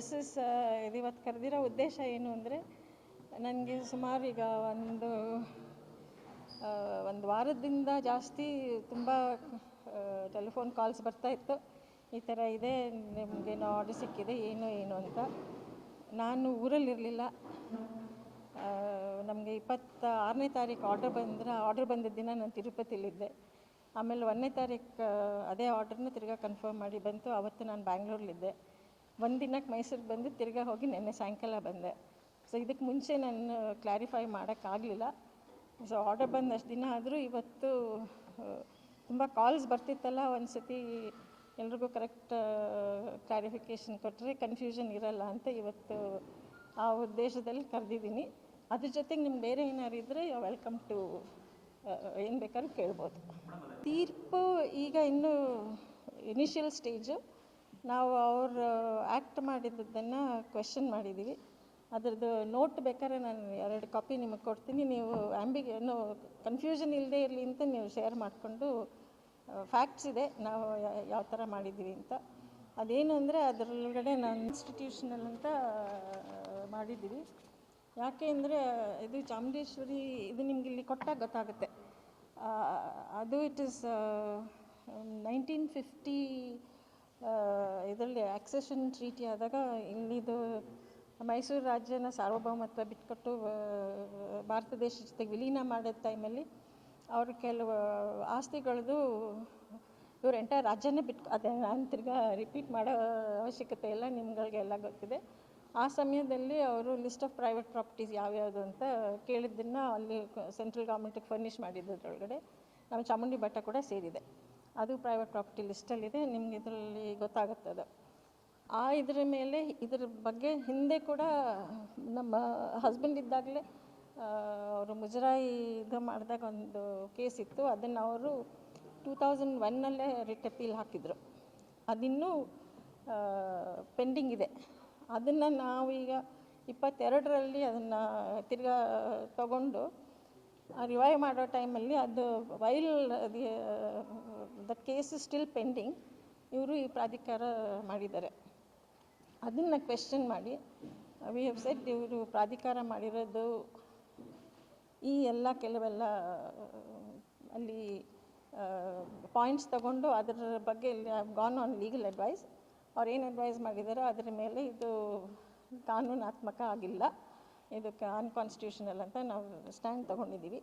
This is ಇದು ಇವತ್ತು ಕರೆದಿರೋ ಉದ್ದೇಶ ಏನು ಅಂದರೆ, ನನಗೆ ಸುಮಾರು ಈಗ ಒಂದು ಒಂದು ವಾರದಿಂದ ಜಾಸ್ತಿ ತುಂಬ ಟೆಲಿಫೋನ್ ಕಾಲ್ಸ್ ಬರ್ತಾ ಇತ್ತು. ಈ ಥರ ಇದೆ, ನಿಮಗೇನು ಆರ್ಡರ್ ಸಿಕ್ಕಿದೆ, ಏನು ಏನು ಅಂತ. ನಾನು ಊರಲ್ಲಿರಲಿಲ್ಲ. ನಮಗೆ ಇಪ್ಪತ್ತ ಆರನೇ ತಾರೀಕು ಆರ್ಡರ್ ಬಂದರೆ ಆರ್ಡರ್ ಬಂದಿದ್ದ ದಿನ ನಾನು ತಿರುಪತಿಲಿದ್ದೆ ಆಮೇಲೆ ಒಂದನೇ ತಾರೀಕು ಅದೇ ಆರ್ಡರ್ನ ತಿರ್ಗಾ ಕನ್ಫರ್ಮ್ ಮಾಡಿ ಬಂತು. ಅವತ್ತು ನಾನು ಬ್ಯಾಂಗ್ಳೂರಲ್ಲಿದ್ದೆ ಒಂದು ದಿನಕ್ಕೆ ಮೈಸೂರಿಗೆ ಬಂದು ತಿರ್ಗಾ ಹೋಗಿ ನೆನ್ನೆ ಸಾಯಂಕಾಲ ಬಂದೆ. ಸೊ ಇದಕ್ಕೆ ಮುಂಚೆ ನಾನು ಕ್ಲಾರಿಫೈ ಮಾಡೋಕ್ಕಾಗಲಿಲ್ಲ ಸೊ ಆರ್ಡರ್ ಬಂದು ಅಷ್ಟು ದಿನ ಆದರೂ ಇವತ್ತು ತುಂಬ ಕಾಲ್ಸ್ ಬರ್ತಿತ್ತಲ್ಲ ಒಂದು ಸತಿ ಎಲ್ರಿಗೂ ಕರೆಕ್ಟ್ ಕ್ಲಾರಿಫಿಕೇಷನ್ ಕೊಟ್ಟರೆ ಕನ್ಫ್ಯೂಷನ್ ಇರಲ್ಲ ಅಂತ ಇವತ್ತು ಆ ಉದ್ದೇಶದಲ್ಲಿ ಕರೆದಿದ್ದೀನಿ. ಅದ್ರ ಜೊತೆಗೆ ನಿಮ್ಗೆ ಬೇರೆ ಏನಾದ್ರು ಇದ್ದರೆ ವೆಲ್ಕಮ್ ಟು ಏನು ಬೇಕಾದ್ರೂ ಕೇಳ್ಬೋದು. ತೀರ್ಪು ಈಗ ಇನ್ನೂ ಇನಿಷಿಯಲ್ ಸ್ಟೇಜು ನಾವು ಅವರು ಆ್ಯಕ್ಟ್ ಮಾಡಿದ್ದನ್ನು ಕ್ವೆಶನ್ ಮಾಡಿದ್ದೀವಿ ಅದರದ್ದು ನೋಟ್ ಬೇಕಾದ್ರೆ ನಾನು ಎರಡು ಕಾಪಿ ನಿಮಗೆ ಕೊಡ್ತೀನಿ. ನೀವು ಆ್ಯಂಬಿಗೆ ಏನು ಕನ್ಫ್ಯೂಷನ್ ಇಲ್ಲದೆ ಇರಲಿ ಅಂತ ನೀವು ಶೇರ್ ಮಾಡಿಕೊಂಡು ಫ್ಯಾಕ್ಟ್ಸ್ ಇದೆ, ನಾವು ಯಾವ ಥರ ಮಾಡಿದ್ದೀವಿ ಅಂತ. ಅದೇನು ಅಂದರೆ ಅದರೊಳಗಡೆ ನಾನು ಇನ್ಸ್ಟಿಟ್ಯೂಷನಲ್ ಅಂತ ಮಾಡಿದ್ದೀವಿ. ಯಾಕೆ ಅಂದರೆ ಇದು ಚಾಮುಂಡೇಶ್ವರಿ, ಇದು ನಿಮ್ಗೆ ಇಲ್ಲಿ ಕೊಟ್ಟಾಗ ಗೊತ್ತಾಗುತ್ತೆ. ಅದು ಇಟ್ ಇಸ್ ನೈನ್ಟೀನ್ ಫಿಫ್ಟಿ ಇದರಲ್ಲಿ ಆಕ್ಸೆಷನ್ ಟ್ರೀಟಿ ಆದಾಗ ಇಲ್ಲಿದು ಮೈಸೂರು ರಾಜ್ಯನ ಸಾರ್ವಭೌಮತ್ವ ಬಿಟ್ಕೊಟ್ಟು ಭಾರತ ದೇಶ ಜೊತೆಗೆ ವಿಲೀನ ಮಾಡಿದ ಟೈಮಲ್ಲಿ ಅವರು ಕೆಲವು ಆಸ್ತಿಗಳದ್ದು ಇವ್ರು ಎಂಟೈರ್ ರಾಜ್ಯನೇ ಬಿಟ್ಟು ಅದೇ ನಾನು ತಿರ್ಗಾ ರಿಪೀಟ್ ಮಾಡೋ ಅವಶ್ಯಕತೆ ಇಲ್ಲ ನಿಮ್ಗಳಿಗೆಲ್ಲ ಗೊತ್ತಿದೆ. ಆ ಸಮಯದಲ್ಲಿ ಅವರು ಲಿಸ್ಟ್ ಆಫ್ ಪ್ರೈವೇಟ್ ಪ್ರಾಪರ್ಟೀಸ್ ಯಾವ್ಯಾವುದು ಅಂತ ಕೇಳಿದ್ದನ್ನು ಅಲ್ಲಿ ಸೆಂಟ್ರಲ್ ಗೌರ್ಮೆಂಟಿಗೆ ಫರ್ನಿಷ್ ಮಾಡಿದ್ದರೊಳಗಡೆ ನಮ್ಮ ಚಾಮುಂಡಿ ಬೆಟ್ಟ ಕೂಡ ಸೇರಿದೆ. ಅದು ಪ್ರೈವೇಟ್ ಪ್ರಾಪರ್ಟಿ ಲಿಸ್ಟಲ್ಲಿದೆ ನಿಮ್ಗೆ ಇದರಲ್ಲಿ ಗೊತ್ತಾಗುತ್ತದೆ ಆ ಇದ್ರ ಮೇಲೆ, ಇದ್ರ ಬಗ್ಗೆ ಹಿಂದೆ ಕೂಡ ನಮ್ಮ ಹಸ್ಬೆಂಡ್ ಇದ್ದಾಗಲೇ ಅವರು ಮುಜರಾಯಿ ಇದು ಮಾಡಿದಾಗ ಒಂದು ಕೇಸ್ ಇತ್ತು. ಅದನ್ನು ಅವರು ಟೂ ತೌಸಂಡ್ ಒನ್ನಲ್ಲೇ ರಿಟ್ ಅಪೀಲ್ ಹಾಕಿದರು. ಅದಿನ್ನೂ ಪೆಂಡಿಂಗ್ ಇದೆ. ಅದನ್ನು ನಾವೀಗ ಇಪ್ಪತ್ತೆರಡರಲ್ಲಿ ಅದನ್ನು ತಿರ್ಗಾ ತಗೊಂಡು ರಿವೈವ್ ಮಾಡೋ ಟೈಮಲ್ಲಿ ಅದು while the case still pending ಇವರು ಈ ಪ್ರಾಧಿಕಾರ ಮಾಡಿದ್ದಾರೆ. ಅದನ್ನು ಕ್ವೆಶ್ಚನ್ ಮಾಡಿ ವಿ ಹ್ಯಾವ್ ಸೆಟ್ ಇವರು ಪ್ರಾಧಿಕಾರ ಮಾಡಿರೋದು ಈ ಎಲ್ಲ ಕೆಲವೆಲ್ಲ ಅಲ್ಲಿ ಪಾಯಿಂಟ್ಸ್ ತಗೊಂಡು ಅದರ ಬಗ್ಗೆ ಇಲ್ಲಿ ಗಾನ್ ಆನ್ ಲೀಗಲ್ ಅಡ್ವೈಸ್ ಅವ್ರು ಏನು ಅಡ್ವೈಸ್ ಮಾಡಿದಾರೋ ಅದರ ಮೇಲೆ ಇದು ಕಾನೂನಾತ್ಮಕ ಆಗಿಲ್ಲ. ಇದಕ್ಕೆ ಅನ್ಕಾನ್ಸ್ಟಿಟ್ಯೂಷನಲ್ ಅಂತ ನಾವು ಸ್ಟ್ಯಾಂಡ್ ತೊಗೊಂಡಿದ್ದೀವಿ.